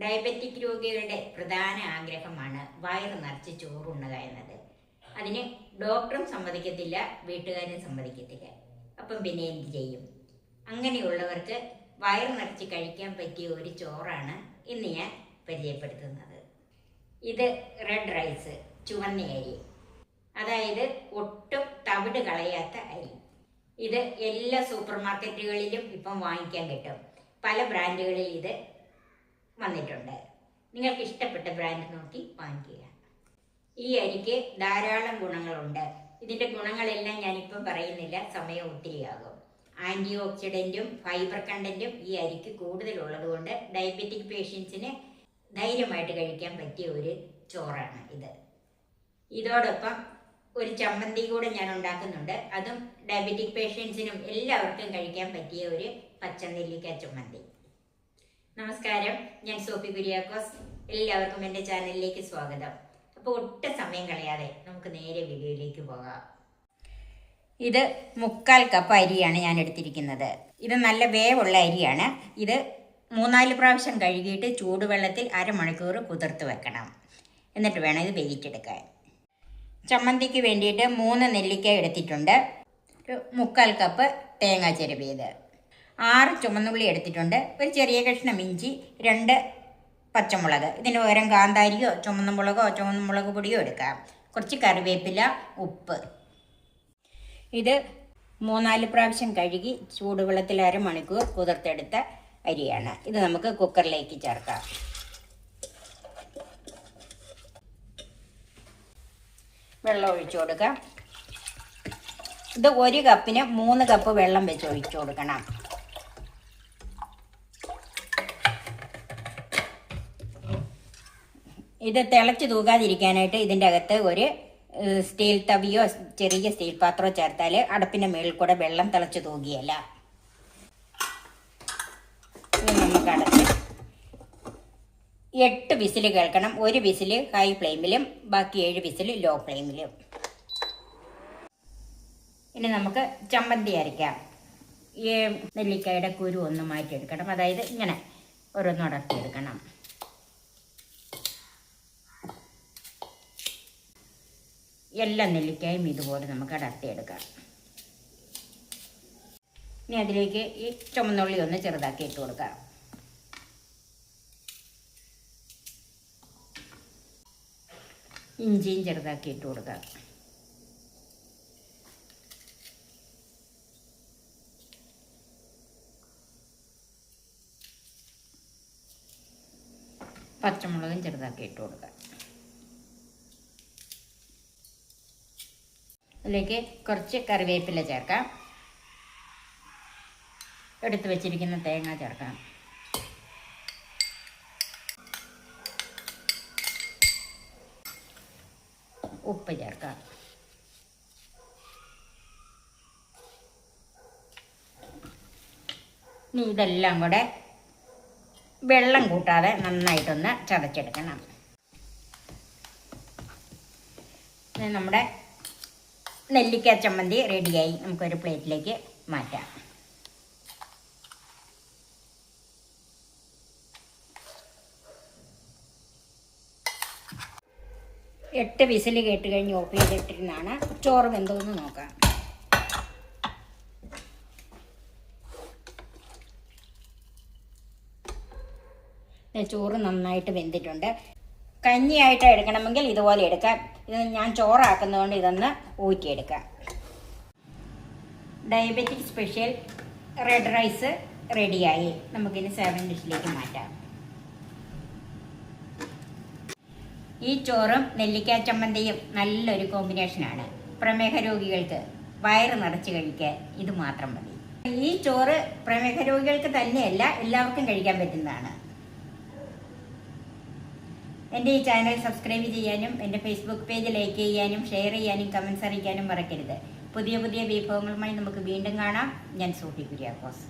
Diabetic രോഗികളുടെ പ്രധാന ആഗ്രഹമാണ് വയറ് നിറച്ച് ചോറുണ്ണുക എന്നത്. അതിന് ഡോക്ടറും സമ്മതിക്കത്തില്ല വീട്ടുകാരും സമ്മതിക്കത്തില്ല. അപ്പം പിന്നെ എന്ത് ചെയ്യും? അങ്ങനെയുള്ളവർക്ക് വയറ് നിറച്ച് കഴിക്കാൻ പറ്റിയ ഒരു ചോറാണ് ഇന്ന് ഞാൻ പരിചയപ്പെടുത്തുന്നത്. ഇത് റെഡ് റൈസ് ചുവന്ന അരി. അതായത് ഒട്ടും തവിട് കളയാത്ത അരി. ഇത് എല്ലാ സൂപ്പർ മാർക്കറ്റുകളിലും ഇപ്പം വാങ്ങിക്കാൻ കിട്ടും. പല ബ്രാൻഡുകളിൽ ഇത് വന്നിട്ടുണ്ട്. നിങ്ങൾക്ക് ഇഷ്ടപ്പെട്ട ബ്രാൻഡ് നോക്കി വാങ്ങിക്കുക ഈ അരിക്ക് ധാരാളം ഗുണങ്ങളുണ്ട്. ഇതിന്റെ ഗുണങ്ങളെല്ലാം ഞാനിപ്പം പറയുന്നില്ല. സമയം ഒത്തിരിയാകും ആന്റി ഓക്സിഡന്റും ഫൈബർ കണ്ടന്റും ഈ അരിക്ക് കൂടുതലുള്ളത് കൊണ്ട് ഡയബറ്റിക് പേഷ്യൻസിന് ധൈര്യമായിട്ട് കഴിക്കാൻ പറ്റിയ ഒരു ചോറാണ് ഇത്. ഇതോടൊപ്പം ഒരു ചമ്മന്തി കൂടെ ഞാൻ ഉണ്ടാക്കുന്നുണ്ട്. അതും ഡയബറ്റിക് പേഷ്യൻസിനും എല്ലാവർക്കും കഴിക്കാൻ പറ്റിയ ഒരു പച്ചനെല്ലിക്ക ചമ്മന്തി. നമസ്കാരം. ഞാൻ സോഫി കുര്യാക്കോസ്. എല്ലാവർക്കും എന്റെ ചാനലിലേക്ക് സ്വാഗതം. അപ്പോൾ ഒട്ടും സമയം കളയാതെ നമുക്ക് നേരെ വീഡിയോയിലേക്ക് പോകാം. ഇത് മുക്കാൽ കപ്പ് അരിയാണ് ഞാൻ എടുത്തിരിക്കുന്നത്. ഇത് നല്ല വേവുള്ള അരിയാണ്. ഇത് മൂന്നാൽ പ്രാവശ്യം കഴുകിയിട്ട് ചൂടുവെള്ളത്തിൽ അരമണിക്കൂർ കുതിർത്ത് വെക്കണം. എന്നിട്ട് വേണം ഇത് വേവിച്ചെടുക്കാൻ. ചമ്മന്തിക്ക് വേണ്ടിയിട്ട് മൂന്ന് നെല്ലിക്ക എടുത്തിട്ടുണ്ട്. ഒരു മുക്കാൽ കപ്പ് തേങ്ങ ചിരവിയത്. ആറ് ചുമന്നുള്ളി എടുത്തിട്ടുണ്ട്. ഒരു ചെറിയ കഷ്ണം ഇഞ്ചി രണ്ട് പച്ചമുളക്. ഇതിന് പകരം കാന്താരിയോ ചുമന്ന മുളകോ ചുമന്ന മുളക് പൊടിയോ എടുക്കാം. കുറച്ച് കറിവേപ്പില ഉപ്പ്. ഇത് മൂന്നാൽ പ്രാവശ്യം കഴുകി ചൂടുവെള്ളത്തിൽ അരമണിക്കൂർ കുതിർത്തെടുത്ത അരിയാണ്. ഇത് നമുക്ക് കുക്കറിലേക്ക് ചേർക്കാം. വെള്ളം ഒഴിച്ചു കൊടുക്കാം. ഇത് ഒരു കപ്പിന് മൂന്ന് കപ്പ് വെള്ളം വെച്ച് ഒഴിച്ചു കൊടുക്കണം. ഇത് തിളച്ച് തൂകാതിരിക്കാനായിട്ട് ഇതിന്റെ അകത്ത് ഒരു സ്റ്റീൽ തവിയോ ചെറിയ സ്റ്റീൽ പാത്രമോ ചേർത്താൽ അടുപ്പിന്റെ മുകളിൽ കൂടെ വെള്ളം തിളച്ച് തൂകിയല്ല. നമുക്ക് അടച്ച്. എട്ട് വിസിൽ കേൾക്കണം. ഒരു വിസിൽ ഹൈ ഫ്ലെയിമിലും ബാക്കി ഏഴ് വിസിൽ ലോ ഫ്ലെയിമിലും. ഇനി നമുക്ക് ചമ്മന്തി അരയ്ക്കാം. ഈ നെല്ലിക്കായുടെ കുരു ഒന്ന് മാറ്റിയെടുക്കണം. അതായത് ഇങ്ങനെ ഓരോന്ന് അടർത്തിയെടുക്കണം. എല്ലാ നെല്ലിക്കായും ഇതുപോലെ നമുക്ക് അടർത്തിയെടുക്കാം. ഇനി അതിലേക്ക് ഈ ചുമന്നുള്ളി ഒന്ന് ചെറുതാക്കി ഇട്ട് കൊടുക്കാം. ഇഞ്ചിയും ചെറുതാക്കി ഇട്ട് കൊടുക്കാം. പച്ചമുളകും ചെറുതാക്കി ഇട്ട് കൊടുക്കാം. അതിലേക്ക് കുറച്ച് കറിവേപ്പില ചേർക്കാം. എടുത്തു വെച്ചിരിക്കുന്ന തേങ്ങ ചേർക്കാം. ഉപ്പ് ചേർക്കാം. ഇനി ഇതെല്ലാം കൂടെ വെള്ളം കൂട്ടാതെ നന്നായിട്ടൊന്ന് ചതച്ചെടുക്കണം. നമ്മുടെ നെല്ലിക്ക ചമ്മന്തി റെഡിയായി നമുക്കൊരു പ്ലേറ്റിലേക്ക് മാറ്റാം. എട്ട് വിസിൽ കേട്ട് കഴിഞ്ഞ് ഓഫ് ചെയ്തിട്ടിരുന്നാണ്. ചോറ് വെന്തോന്ന് നോക്കാം. ചോറ് നന്നായിട്ട് വെന്തിട്ടുണ്ട്. കഞ്ഞിയായിട്ട് എടുക്കണമെങ്കിൽ ഇതുപോലെ എടുക്കാം. ഇത് ഞാൻ ചോറാക്കുന്നതുകൊണ്ട് ഇതൊന്ന് ഊറ്റിയെടുക്കാം. ഡയബറ്റിക് സ്പെഷ്യൽ റെഡ് റൈസ് റെഡിയായി നമുക്കിനി സെവൻ ഡിഷിലേക്ക് മാറ്റാം. ഈ ചോറും നെല്ലിക്ക ചമ്മന്തിയും നല്ലൊരു കോമ്പിനേഷനാണ് പ്രമേഹ രോഗികൾക്ക് വയറ് നിറച്ച് കഴിക്കാൻ ഇത് മാത്രം മതി. ഈ ചോറ് പ്രമേഹ രോഗികൾക്ക് തന്നെയല്ല എല്ലാവർക്കും കഴിക്കാൻ പറ്റുന്നതാണ്. എന്റെ ഈ ചാനൽ സബ്സ്ക്രൈബ് ചെയ്യാനും എന്റെ ഫേസ്ബുക്ക് പേജ് ലൈക്ക് ചെയ്യാനും ഷെയർ ചെയ്യാനും കമൻസ് അറിയിക്കാനും മറക്കരുത്. പുതിയ പുതിയ വിഭവങ്ങളുമായി നമുക്ക് വീണ്ടും കാണാം. ഞാൻ സൂട്ടി കുര്യാക്കോസ്